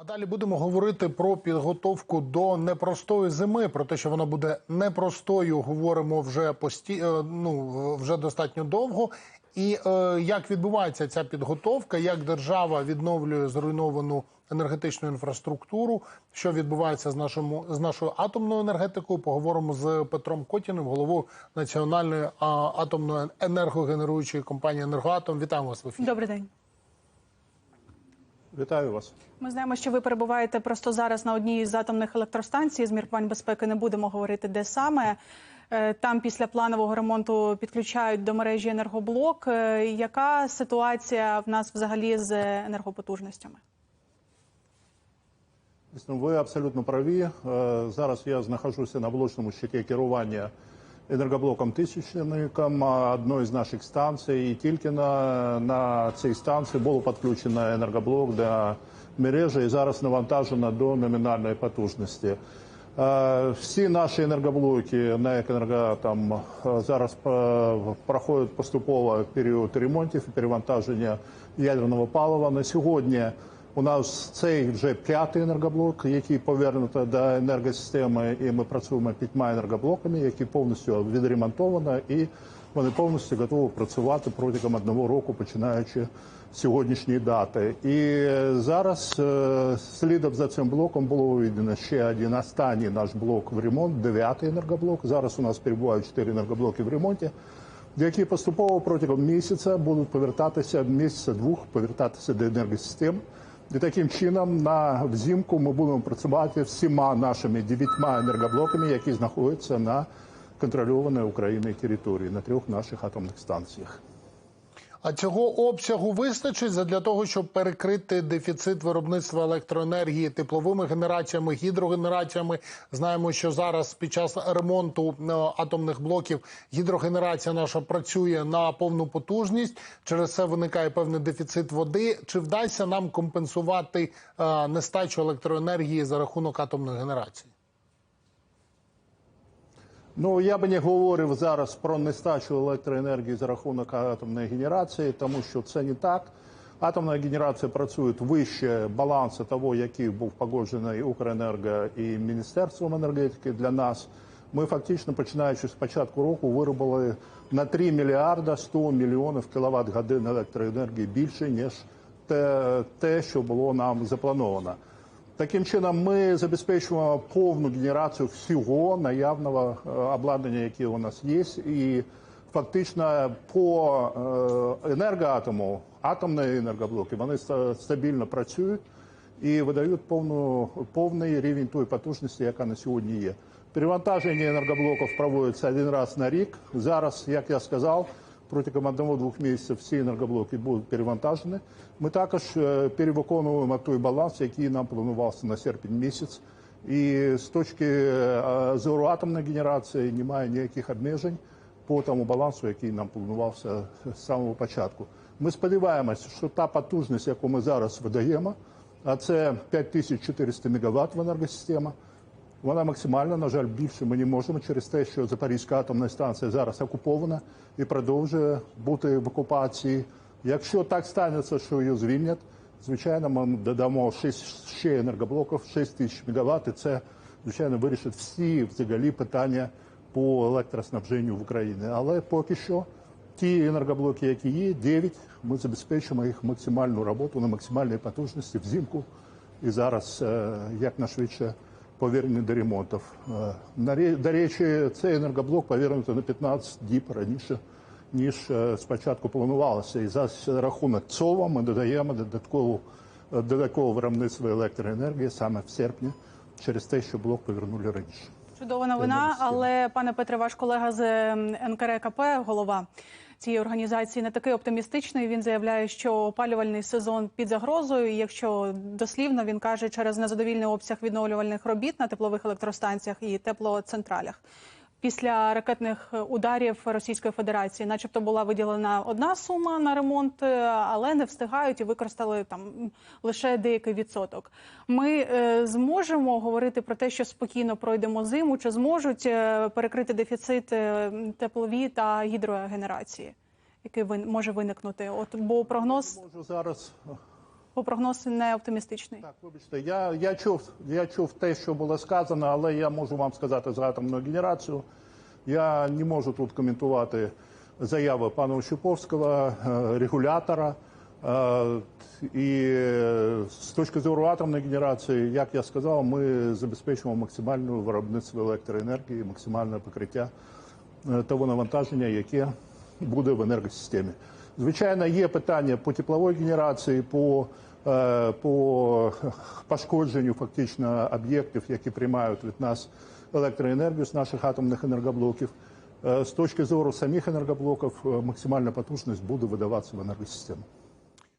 А далі будемо говорити про підготовку до непростої зими. Про те, що вона буде непростою, говоримо вже пості... е, ну, вже достатньо довго. І е, як відбувається ця підготовка, як держава відновлює зруйновану енергетичну інфраструктуру, що відбувається з нашому з нашою атомною енергетикою? Поговоримо з Петром Котіним, головою національної а, атомної енергогенеруючої компанії Енергоатом. Вітаємо вас в ефірі. Добрий день. Вітаю вас. Ми знаємо, що ви перебуваєте просто зараз на одній з атомних електростанцій. З міркувань безпеки не будемо говорити, де саме. Е, Там після планового ремонту підключають до мережі енергоблок. Е, Яка ситуація в нас взагалі з енергопотужностями? Дійсно, Ви абсолютно праві. Е, Зараз я знаходжуся на блочному щиті керування енергоблоком тисячником одної з наших станцій. І тільки на, на цій станції було підключено енергоблок до мережі і зараз навантажено до номінальної потужності. Е, Всі наші енергоблоки на «Екенергоатом» е, зараз е, проходять поступово період ремонтів і перевантаження ядерного палива. На сьогодні У нас цей вже п'ятий енергоблок, який повернуто до енергосистеми, і ми працюємо п'ятьма енергоблоками, які повністю відремонтовано, і вони повністю готові працювати протягом одного року, починаючи з сьогоднішньої дати. І зараз е, слідом за цим блоком було виведено ще один останній наш блок в ремонт, дев'ятий енергоблок. Зараз у нас перебувають чотири енергоблоки в ремонті які поступово протягом місяця будуть повертатися місяця-двох, повертатися до енергосистем. І таким чином на взимку ми будемо працювати всіма нашими дев'ятьма енергоблоками, які знаходяться на контрольованій Україною території на трьох наших атомних станціях. А цього обсягу вистачить для того, щоб перекрити дефіцит виробництва електроенергії тепловими генераціями, гідрогенераціями. Знаємо, що зараз під час ремонту е, атомних блоків гідрогенерація наша працює на повну потужність. Через це виникає певний дефіцит води. Чи вдасться нам компенсувати е, нестачу електроенергії за рахунок атомної генерації? Ну я би не говорив зараз про нестачу електроенергії за рахунок атомної генерації, тому що це не так. Атомна генерація працює вище балансу того, який був погоджений Укренерго і Міністерством енергетики для нас. Ми фактично, починаючи з початку року, виробили на 3 мільярда 100 мільйонів кіловат годин електроенергії більше ніж те, те, що було нам заплановано. Таким чином, ми забезпечуємо повну генерацію всього наявного е, обладнання, яке у нас є, і фактично по е, енергоатому, атомні енергоблоки, вони стабільно працюють і видають повну, повний рівень тої потужності, яка на сьогодні є. Перевантаження енергоблоків проводиться один раз на рік. Зараз, як я сказав, протягом одного-двох місяців всі енергоблоки будуть перевантажені. Ми також е, перевиконуємо той баланс, який нам планувався на серпень місяць. І з точки е, зору атомної генерації немає ніяких обмежень по тому балансу, який нам планувався з самого початку. Ми сподіваємося, що та потужність, яку ми зараз видаємо, а це 5400 МВт в енергосистема, вона максимальна, на жаль, більше ми не можемо через те, що Запорізька атомна станція зараз окупована і продовжує бути в окупації. Якщо так станеться, що її звільнять, звичайно, ми додамо 6 ще енергоблоків, 6 тисяч мегаватт, і це, звичайно, вирішить всі взагалі питання по електроснабженню в Україні. Але поки що ті енергоблоки, які є, 9, ми забезпечимо їх максимальну роботу на максимальній потужності взимку і зараз е, якнайшвидше повернені до ремонтів. Е, До речі, цей енергоблок повернутий на 15 діб раніше, ніж е, спочатку планувалося. І за рахунок цього ми додаємо додаткову, е, додаткове виробництво електроенергії саме в серпні через те, що блок повернули раніше. Чудова новина, але пане Петре, ваш колега з ем, НКРКП, голова цієї організації, не такий оптимістичний. Він заявляє, що опалювальний сезон під загрозою. І якщо дослівно він каже, через незадовільний обсяг відновлювальних робіт на теплових електростанціях і теплоцентралях. Після ракетних ударів Російської Федерації, начебто, була виділена одна сума на ремонт, е, але не встигають і використали там лише деякий відсоток. Ми е, зможемо говорити про те, що спокійно пройдемо зиму, чи зможуть е, перекрити дефіцит е, теплові та гідрогенерації, який може виникнути? От бо прогноз Можу зараз прогноз не оптимістичний. Так, вибачте, я, я, чув, я чув те, що було сказано, але я можу вам сказати за атомну генерацію. Я не можу тут коментувати заяви пана Щуповського, е, регулятора. Е, І е, з точки зору атомної генерації, як я сказав, ми забезпечуємо максимальне виробництво електроенергії, максимальне покриття того навантаження, яке буде в енергосистемі. Звичайно, є питання по тепловій генерації, по, по пошкодженню фактично об'єктів, які приймають від нас електроенергію з наших атомних енергоблоків. Е, З точки зору самих енергоблоків е, максимальна потужність буде видаватися в енергосистему.